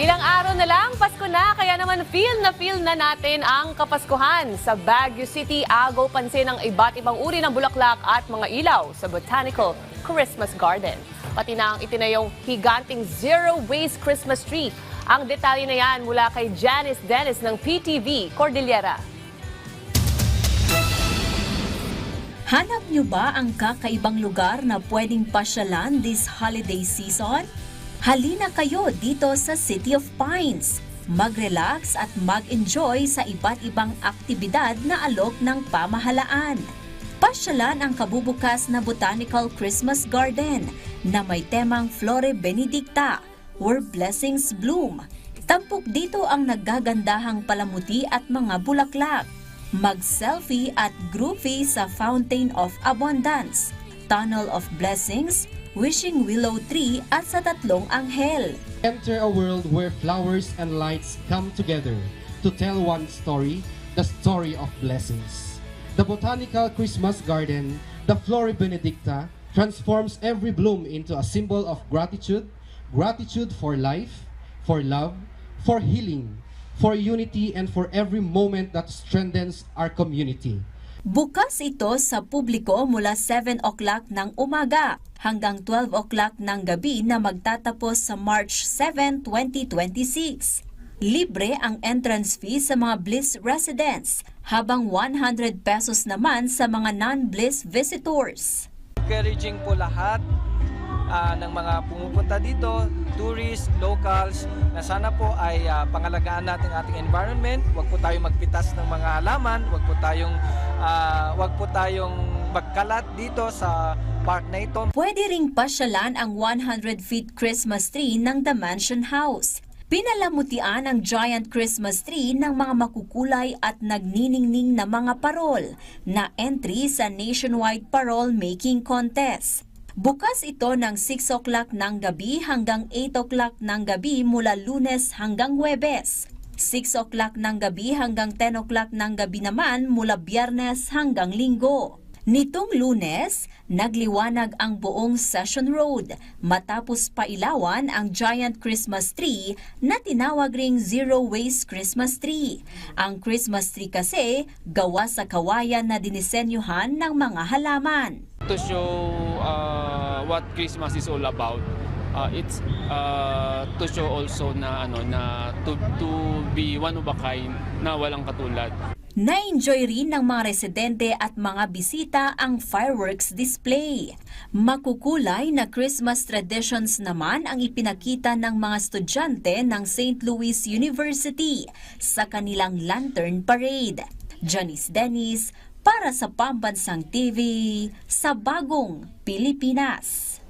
Ilang araw na lang, Pasko na, kaya naman feel na feel na natin ang Kapaskuhan. Sa Baguio City, agaw pansin ang iba't ibang uri ng bulaklak at mga ilaw sa Botanical Christmas Garden. Pati na ang itinayong higanting Zero Waste Christmas Tree. Ang detalye na yan mula kay Janice Dennis ng PTV Cordillera. Hanap nyo ba ang kakaibang lugar na pwedeng pasyalan this holiday season? Halina kayo dito sa City of Pines. Mag-relax at mag-enjoy sa iba't ibang aktibidad na alok ng pamahalaan. Pasyalan ang kabubukas na Botanical Christmas Garden na may temang Flore Benedicta, where blessings bloom. Tampok dito ang naggagandahang palamuti at mga bulaklak. Mag-selfie at groovy sa Fountain of Abundance, Tunnel of Blessings, Wishing Willow Tree at sa Tatlong Anghel. Enter a world where flowers and lights come together to tell one story, the story of blessings. The Botanical Christmas Garden, the Flora Benedicta, transforms every bloom into a symbol of gratitude, gratitude for life, for love, for healing, for unity, and for every moment that strengthens our community. Bukas ito sa publiko mula 7 o'clock ng umaga hanggang 12 o'clock ng gabi na magtatapos sa March 7, 2026. Libre ang entrance fee sa mga Bliss residents habang 100 pesos naman sa mga non-Bliss visitors. encouraging po lahat ah, ng mga pumupunta dito, tourists, locals, na sana po ay ah, pangalagaan natin ating environment. Huwag po tayong magpitas ng mga halaman, huwag po tayong ah, huwag po tayong magkalat dito sa park na ito. Pwede ring pasyalan ang 100 feet Christmas tree ng The Mansion House. Pinalamutian ang giant Christmas tree ng mga makukulay at nagniningning na mga parol na entry sa nationwide parol making contest. Bukas ito ng 6 o'clock ng gabi hanggang 8 o'clock ng gabi mula lunes hanggang Huwebes. 6 o'clock ng gabi hanggang 10 o'clock ng gabi naman mula biyernes hanggang linggo. Nitong lunes, nagliwanag ang buong Session Road matapos pailawan ang giant Christmas tree na tinawag ring Zero Waste Christmas Tree. Ang Christmas tree kasi gawa sa kawayan na dinisenyuhan ng mga halaman. to show uh, what Christmas is all about. Uh, it's uh, to show also na ano na to to be one of a kind na walang katulad. Na-enjoy rin ng mga residente at mga bisita ang fireworks display. Makukulay na Christmas traditions naman ang ipinakita ng mga estudyante ng St. Louis University sa kanilang Lantern Parade. Janice Dennis para sa Pambansang TV sa Bagong Pilipinas.